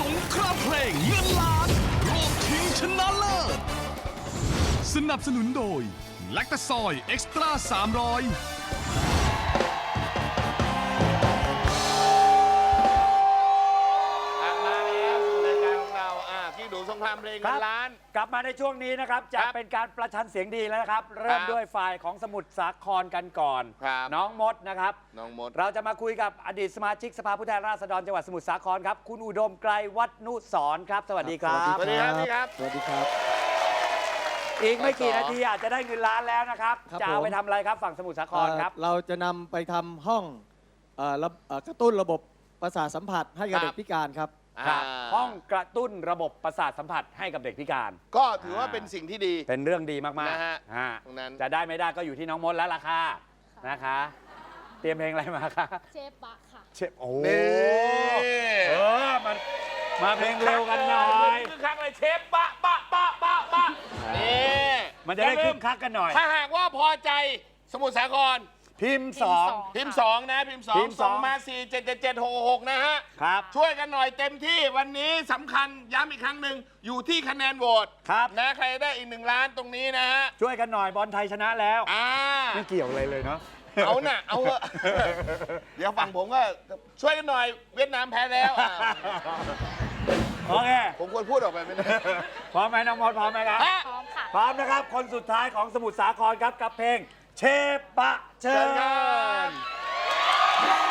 สงครามเพลงเงินล้านรอบชิงชนะเลิศ สนับสนุนโดย แลคตาซอยเอ็กซ์ตร้า300 พี่ดูสงครามเพลงครัเงิบนล้าน กลับมาในช่วงนี้นะครับจะครับเป็นการประชันเสียงดีแล้วนะครับ เริ่มครับด้วยฝ่ายของสมุทรสาครกันก่อน ครับ น้องมดนะครับ น้องมด เราจะมาคุยกับอดีตสมาชิกสภาผู้แทนราษฎรจังหวัดสมุทรสาครครับ คุณอุดมไกรวัฒนุสรณ์ครับ สวัสดีครับ สวัสดีครับพี่ครับ สวัสดีครับ อีกไม่กี่สองนาทีอาจจะได้เงินล้านแล้วนะครับ ครับจะเอาผม ไปทำอะไรครับฝั่งสมุทรสาครครับ เอ่อเราจะนำไปทำห้องเอ่อระเอ่อกระตุ้นระบบประสาทสัมผัสให้กับครับ เด็กพิการครับ ครับอ่า ห้องกระตุ้นระบบประสาทสัมผัสให้กับเด็กพิการ ก็ถือว่าเป็นสิ่งที่ดี เป็นเรื่องดีมากนะฮะๆฮะตรงนั้น จะได้ไม่ได้ก็อยู่ที่น้องมดแล้วล่ะค่ะนะคะ เตรียมเพลงอะไรมาคะเชฟบะค่ะ เชฟโอ้นี่เออมันมาเพลงเร็วกันหน่อยคือครั้งเลยเชฟปะปะปะปะปะนี่มันจะได้คึกคักกันหน่อย ถ้าหากว่าพอใจสมุทรสาคร พิมพ์สอง พิมพ์สองนะ พิมพ์สองพิมพ์สองส่งมา4 7 7 7 6 6นะฮะ ครับ ช่วยกันหน่อยเต็มที่วันนี้สำคัญย้ำอีกครั้งหนึ่งอยู่ที่คะแนนโหวตครับ นะใครได้อีกหนึ่งล้านตรงนี้นะฮะช่วยกันหน่อยบอลไทยชนะแล้ว อ่า ไม่เกี่ยวอะไรเลยเนาะ เอาน่ะ เอาเถอะ เดี๋ยวฝั่งผมก็ช่วยกันหน่อยเวียดนามแพ้แล้วอะโอเค ผมควรพูดออกไปไหมเนี่ยพร้อมไหมน้องมดพร้อมไหมครับ ฮะ พร้อมค่ะ พร้อมนะครับ คนสุดท้ายของสมุทรสาครครับกับเพลง เชฟปะเชิเชิญ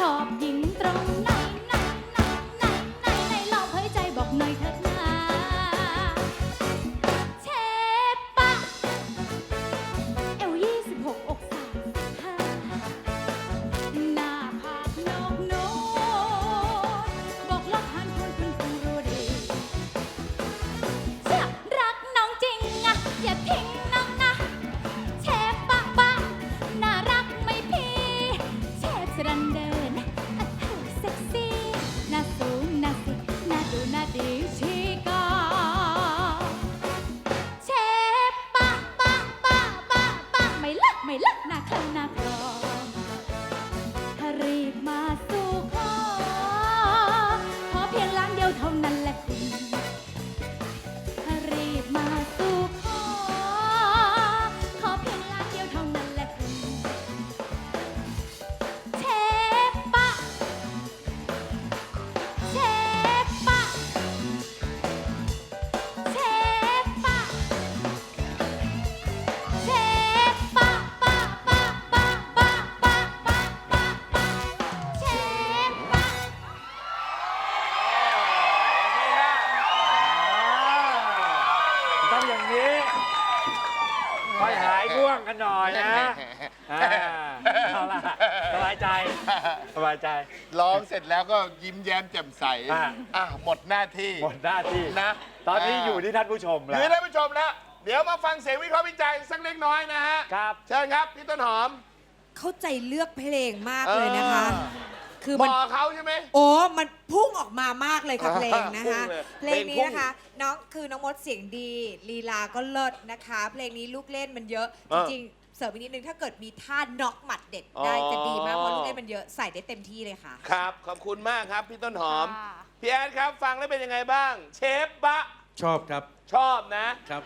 哦。Hôm ต้องอย่างนี้ค่อยหายง่วงกันหน่อยนะเอาละสบายใจสบายใจ ร้องเสร็จแล้วก็ยิ้มแย้มแจ่มใสอะ อะหมดหน้าที่หมดหน้าที่ นะตอนนี้อยู่ที่ท่านผู้ชมแล้วยู่ท่านผู้ชมแล้วเดี๋ยวมาฟังเสียงวิเคราะห์วิจัยสักเล็กน้อยนะฮะครับ เชิญครับพี่ต้นหอม เข้าใจเลือกเพลงมากเลยนะคะ คือบมันอกเขาใช่ไหม โอ้ มันพุ่งออกมามากเลยค่ะเพลงนะคะ พุ่งเลยเพลงนี้เพลงพุ่งนะคะ น้องคือน้องมดเสียงดีลีลาก็เลิศนะคะ เพลงนี้ลูกเล่นมันเยอะเอจอริงๆเสริมอีกนิดนึงถ้าเกิดมีท่าน็อกหมัดเด็ดได้อ๋อจะดีมากเพราะลูกเล่นมันเยอะใส่ได้เต็มที่เลยค่ะ ครับ ขอบคุณมากครับ พี่ต้นหอม ค่ะ พี่แอนครับ ฟังแล้วเป็นยังไงบ้าง เชฟบะ ชอบครับชอบนะ ครับ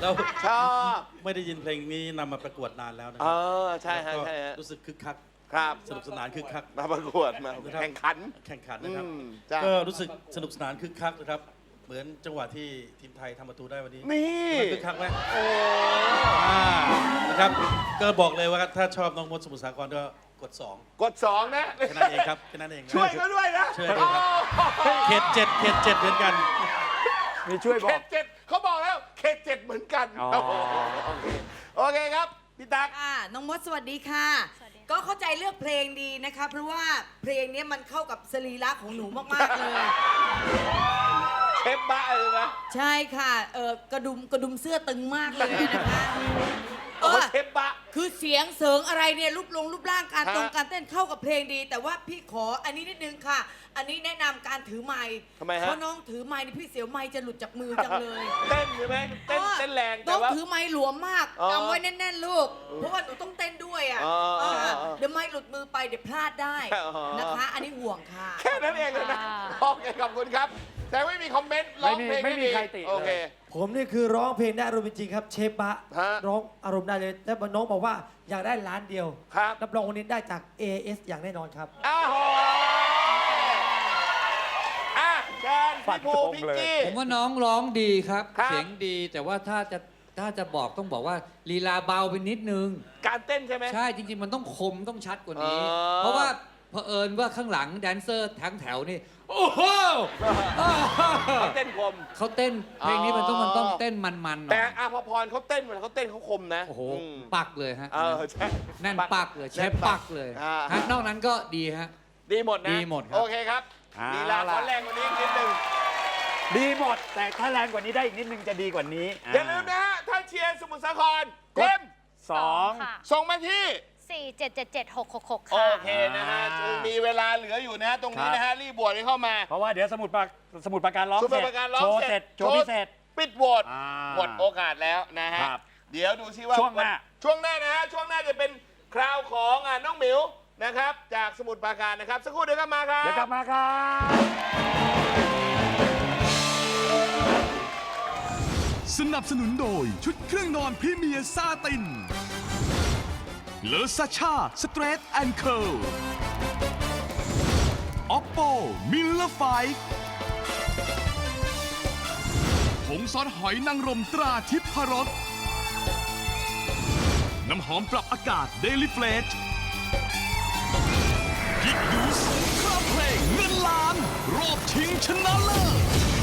แล้วชอบ ไม่ได้ยินเพลงนี้นำมาประกวดนานแล้วนะเอครับอ ใช่ฮะแล้วก็ใช่ฮะ รู้สึกคึกคัก ครับสนุกสนานคึกคัก มาประกวดมานะครับแข่งขัน แข่งขันนะครับ อืมจ้ะ ก็รู้สึกสนุกสนานคึกคักนะครับ เหมือนจังหวะที่ทีมไทยทำประตูได้วันนี้นี่ มันคึกคักไหมอ่านะครับ ก็บอกเลยว่าถ้าชอบน้องมดสมุทรสาครก็กด2กดสองนะ แค่นั้นเองครับแค่นั้นเอง ช่วยเขาด้วยนะช่วยด้วยครับเขตเจ็ดเขตเจ็ดเหมือนกัน มีช่วยบเขอก ตเจ็ดเขาบอกแล้ว เขตเจ็ดเหมือนกัน อ๋อโโหโอเคโอเคครับ พี่ตั๊ก ค่ะน้องมดสวัสดีค่ะสวัสดีค่ะ ก็เข้าใจเลือกเพลงดีนะคะ เพราะว่าเพลงนี้มันเข้ากับสรีระของหนูมากๆเลย เชฟบ้าเลยนะใช่ค่ะ เออกระดุมกระดุมเสื้อตึงมากเลยนะคะ เอโอ้อเชฟบ้า คือเสียงเสริงอะไรเนี่ยรูปลงรูปร่างการฮะตรงการเต้นเข้ากับเพลงดี แต่ว่าพี่ขออันนี้นิดนึงค่ะ อันนี้แนะนำการถือไม้ทำไมฮะ เพราะน้องถือไม้นี่พี่เสียวไม้จะหลุดจากมือจังเลย เต้นใช่ไหมเต้นออเต้นแรงน้แต่องว่า ถือไม้หลวมมากอ๋อกำไว้แน่นๆลูก เพราะว่าหนูต้องเต้นด้วยอะอ๋ออ๋อเอออ๋อเดี๋ยวไม้หลุดมือไปเดี๋ยวพลาดได้อ๋อ นะคะ อันนี้ห่วงค่ะ แค่นั้นเองเลยนะค่ะ โอเคขอบคุณครับ แต่ไม่มีคอมเมนต์ร้องเพลงไม่มีด้ไม่มีใครติโอเค ผมนี่คือร้องเพลงได้อารมณ์จริงๆครับ เชฟบะฮะร้องอารมณ์ได้เลยแต่น้องบอกว่าอยากได้ล้านเดียวครับ รับรองวันนี้ได้จาก AS อย่างแน่นอนครับ อ้าวโหอะเชิญฟัพี่นภูธงพิงเลยกี้ ผมว่าน้องร้องดีครับ ครับ เสียงดีแต่ว่าถ้าจะถ้าจะบอกต้องบอกว่าลีลาเบาไปนิดนึง การเต้นใช่ไหม ใช่จริง ๆ มันต้องคมต้องชัดกว่านี้ อ๋อเพราะว่า เผอิญว่าข้างหลังแดนเซอร์ทั้งแถวนี่ โอ้โหเขาเต้นคม เขาเต้นเพลงนี้มันต้องอ๋อมันต้องเต้นมันๆหน่แต่อยอาภพรเขาเต้นมันเขาเต้นเขาคมนะโอ้โหมปักเลยฮะ เออใช่ แน่นปักเลยเชฟปักเลยอ่า ฮะนอกนั้นก็ดีฮะ ดีหมดนะดีหมดครับ โอเคครับเอาลีลาล่ะขอแรงกว่านี้อีกนิดนึง ดีหมด แต่ถ้าแรงกว่านี้ได้อีกนิดนึงจะดีกว่านี้อย่าลืมนะฮะถ้าเชียร์สมุทรสาครกเต็ดมสองค่ะส่งมาที่สี่ เจ็ดเจ็ดเจ็ดหกหกหกโอค่ะ เคนะฮะมีเวลาเหลืออยู่นะฮะตรงนี้นะฮะรีบบวชให้เข้ามาเพราะว่าเดี๋ยวสมุดปราสมุดประการร้องสุเสภาร็พจประการร้องโชว์เสเสร็ร็จจโชว์พิเศษ ปิดโหวตอ่าหมดโอกาสแล้วนะฮะครับเดี๋ยวดูซิว่าช่วงหน้า ช่วงหน้านะฮะช่วงหน้าจะเป็นคราวของอะน้องหมิวนะครับ จากสมุทรปราการนะครับ สักครู่เดี๋ยวกลับมาครับ เดี๋ยวกลับมาครับ สนับสนุนโดยชุดเครื่องนอนพรีเมียร์ซาติน เลอซาชาสเตรทแอนเคิลออปโปมิลเลอร์ไฟผงซอสหอยนางรมตราทิพรสน้ำหอมปรับอากาศเดลิเฟลชกิกดูสครอบเพลงเงินล้าน รอบชิงชนะเลิศ